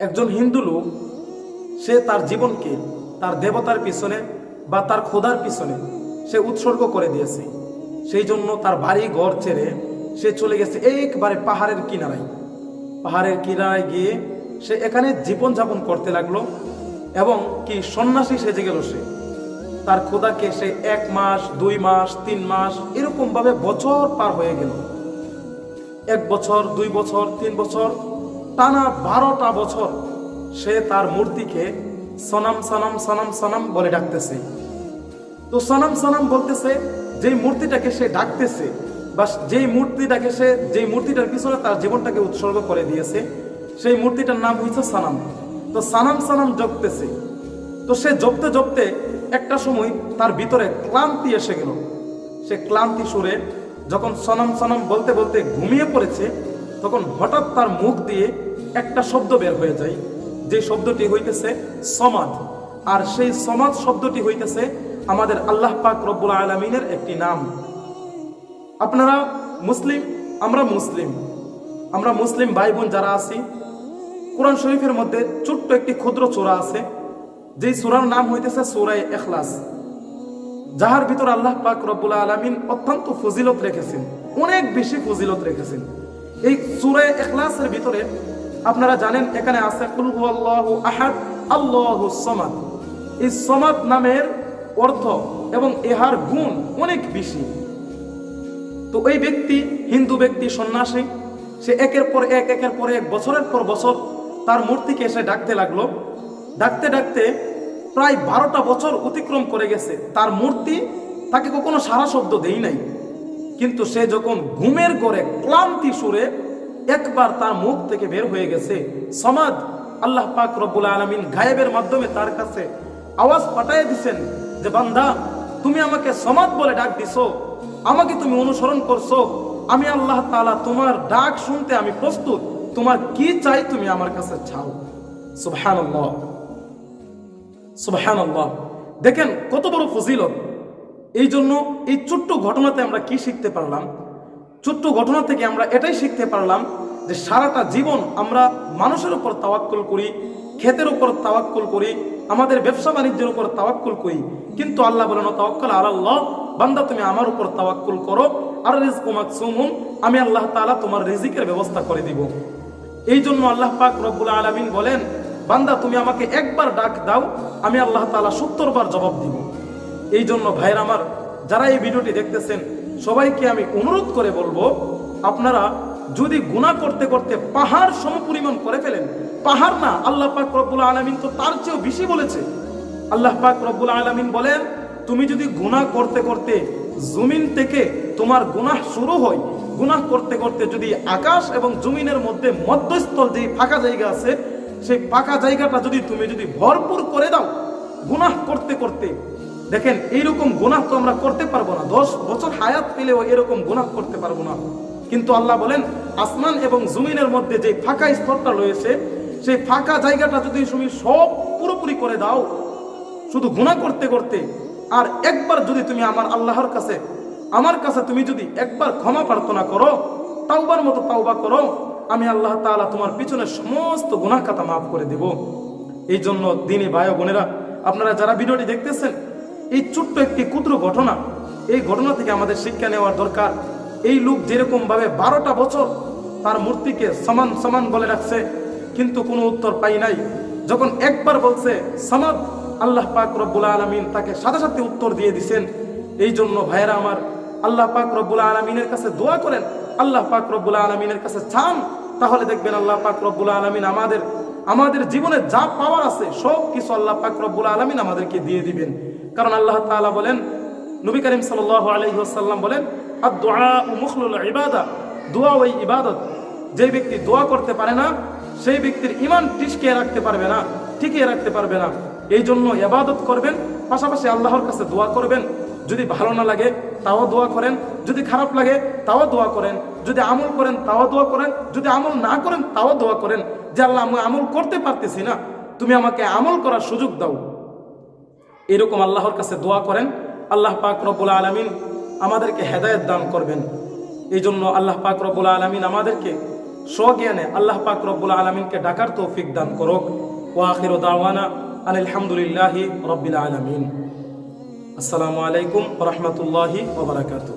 একজন হিন্দু লোক, সে তার জীবনকে তার দেবতার পিছনে বা তার খোদার পিছনে সে উৎসর্গ করে দিয়েছে। সেই জন্য তার বাড়ি ঘর ছেড়ে সে চলে গেছে একবারে পাহাড়ের কিনারায়। পাহাড়ের কিনারায় গিয়ে সে এখানে জীবনযাপন করতে লাগল এবং কি সন্ন্যাসী সেজে গেল সে। তার খোদাকে সে এক মাস, দুই মাস, তিন মাস এরকমভাবে বছর পার হয়ে গেল। এক বছর, দুই বছর, তিন বছর টানা বারোটা বছর সে তার মূর্তিকে সনাম সনাম সনাম সনাম বলে ডাকতেছে। তো সনাম সনাম বলতেছে, যেই মূর্তিটাকে সে ডাকতেছে বা যেই মূর্তিটাকে সে, যেই মূর্তিটার পিছনে তার জীবনটাকে উৎসর্গ করে দিয়েছে, সেই মূর্তিটার নাম হয়েছে সানাম। তো সানাম সানাম জপতেছে। তো সে জপতে জপতে একটা সময় তার ভিতরে ক্লান্তি এসে গেল। সে ক্লান্তি সুরে যখন সনাম সনাম বলতে বলতে ঘুমিয়ে পড়েছে তখন হঠাৎ তার মুখ দিয়ে একটা শব্দ বের হয়ে যায়। যে শব্দটি হইতেছে সমাদ আর সেই সমাদ শব্দটি হইতেছে আমাদের আল্লাহ পাক রব্বুল আলমিনের একটি নাম। আপনারা মুসলিম? আমরা মুসলিম। আমরা মুসলিম ভাই বোন যারা আছি, কোরআন শরীফের মধ্যে ছোট্ট একটি ক্ষুদ্র চূড়া আছে। যেই সূরার নাম হইতেছে সূরায়ে এখলাস। যাহার ভিতর আল্লাহ পাক রব্বুল আলামিন অত্যন্ত ফজিলত রেখেছেন। অনেক বেশি ফজিলত রেখেছেন। এই সূরায়ে এখলাসের ভিতরে আপনারা জানেন এখানে আছে কুল হুয়াল্লাহু আহাদ, আল্লাহু সমাদ। এই সমাদ নামের অর্থ এবং এহার গুণ অনেক বেশি। তো ওই ব্যক্তি, হিন্দু ব্যক্তি, সন্ন্যাসী, সে একের পর এক, একের পর এক, বছরের পর বছর তার মূর্তিকে এসে ডাকতে লাগল। ডাকতে ডাকতে প্রায় বারোটা বছর অতিক্রম করে গেছে। তার মূর্তি তাকে কখনো সারা শব্দ দেই নাই। কিন্তু সে যখন ঘুমের করে ক্লান্তি সুরে একবার তার মুখ থেকে বের হয়ে গেছে, সমাজ আল্লাহ পাক রব্বুল আলমিন গায়েবের মাধ্যমে তার কাছে আওয়াজ পাঠায় দিছেন যে, বান্দা, তুমি আমাকে সমাজ বলে ডাক দিছো, আমাকে তুমি অনুসরণ করছ, আমি আল্লাহ তাআলা তোমার ডাক শুনতে আমি প্রস্তুত, তোমার কি চাই তুমি আমার কাছে চাও। সুবহানাল্লাহ সুবহানাল্লাহ। দেখেন কত বড় ফজিলত। এই জন্য এই ছোট্ট ঘটনাতে আমরা কি শিখতে পারলাম? ছোট্ট ঘটনা থেকে আমরা এটাই শিখতে পারলাম যে সারাটা জীবন আমরা মানুষের উপর তাওয়াক্কুল করি, ক্ষেতের উপর তাওয়াক্কুল করি, আমাদের ব্যবসা বাণিজ্যের উপর তাওয়াক্কুল করি। কিন্তু আল্লাহ বলেন তাওয়াক্কাল আল্লাহ, বান্দা তুমি আমার উপর তাওয়াক্কুল করো, আর রিজকু মাকসুমুন, আমি আল্লাহ তাআলা তোমার রিজিকের ব্যবস্থা করে দিব। এই জন্য আল্লাহ পাক রব্বুল আলামিন বলেন, বান্দা তুমি আমাকে একবার ডাক দাও, আমি আল্লাহ তাআলা সত্তর বার জবাব দিব। এই জন্য ভাইয়ের আমার, যারা এই ভিডিওটি দেখতেছেন, সবাইকে আমি অনুরোধ করে বলব, আপনারা যদি গুনাহ করতে করতে পাহাড় সমপরিমাণ করে ফেলেন, পাহাড় না, আল্লাহ পাক রব্বুল আলামিন তো তার চেয়েও বেশি বলেছে। আল্লাহ পাক রব্বুল আলামিন বলেন, তুমি যদি গুনাহ করতে করতে জমিন থেকে তোমার গুনাহ শুরু হয়, গুনাহ করতে করতে যদি আকাশ এবং জমিনের মধ্যে মধ্যস্থল যে ফাঁকা জায়গা আছে, সেই ফাঁকা জায়গাটা যদি তুমি যদি ভরপুর করে দাও, গুনাহ করতে করতে দেখেন, এইরকম গুনাহ তো আমরা করতে পারব না। দশ বছর হায়াত পেলেও এরকম গুনাহ করতে পারব না। কিন্তু আল্লাহ বলেন, আসমান এবং জমিনের মধ্যে যে ফাঁকা স্তরটা রয়েছে, সেই ফাঁকা জায়গাটা যদি তুমি সব পুরোপুরি করে দাও, শুধু গুনাহ করতে করতে, আর একবার যদি তুমি আমার আল্লাহর কাছে, আমার কাছে তুমি যদি একবার ক্ষমা প্রার্থনা করো, তাওবার মতো তাওবা করো, আমি আল্লাহ তাআলা তোমার পিছনে সমস্ত গুনাহ খাতা মাফ করে দেব। এই জন্য দিনী ভাই বোনেরা, আপনারা যারা ভিডিওটি দেখতেছেন এই ছোট্ট একটি ক্ষুদ্র ঘটনা। এই ঘটনা থেকে আমাদের শিক্ষা নেওয়ার দরকার। এই লোক যেরকম ভাবে বারোটা বছর তার মূর্তিকে সমান সমান বলে রাখছে, কিন্তু কোনো উত্তর পাই নাই। যখন একবার বলছে, সমাদ, আল্লাহ পাক রব্বুল আলমিন তাকে সাথে সাথে উত্তর দিয়ে দিছেন। এই জন্য ভাইয়েরা আমার, আল্লাহ পাক রব্বুল আলমিনের কাছে দোয়া করেন। আল্লাহ পাক রব্বুল আলমিনের কাছে চান। তাহলে দেখবেন আল্লাহ পাক রব্বুল আলমিন আমাদের আমাদের জীবনে যা পাওয়ার আছে সব কিছু আল্লাহ পাক রব্বুল আলমিন আমাদেরকে দিয়ে দিবেন। কারণ আল্লাহ তাআলা বলেন, নবী করিম সাল্লাল্লাহু আলাইহি ওয়াসাল্লাম বলেন, আদ-দুআ মুখলুল ইবাদা। দোয়া ওই ইবাদত, যে ব্যক্তি দোয়া করতে পারে না, সেই ব্যক্তির ইমান টিকিয়ে রাখতে পারবে না, টিকিয়ে রাখতে পারবে না। এই জন্য ইবাদত করবেন, পাশাপাশি আল্লাহর কাছে দোয়া করবেন। যদি ভালো না লাগে, তাও দোয়া করেন। যদি খারাপ লাগে, তাও দোয়া করেন। যদি আমল করেন, তাও দোয়া করেন। যদি আমল না করেন, তাও দোয়া করেন। যে আল্লাহ আমি আমল করতে পারতেছি না, তুমি আমাকে আমল করার সুযোগ দাও। এরকম আল্লাহর কাছে দোয়া করেন, আল্লাহ পাক রব্বুল আলমিন আমাদেরকে হেদায়ত দান করবেন। এই জন্য আল্লাহ পাক রব্বুল আলমিন আমাদেরকে স্বজ্ঞানে আল্লাহ পাক রব্বুল আলমিনকে ডাকার তৌফিক দান করক। আখির দাওয়ানা আলহামদুলিল্লাহি রবিল আলমিন। আসসালামু আলাইকুম রহমতুল্লাহি ওবরাকাতু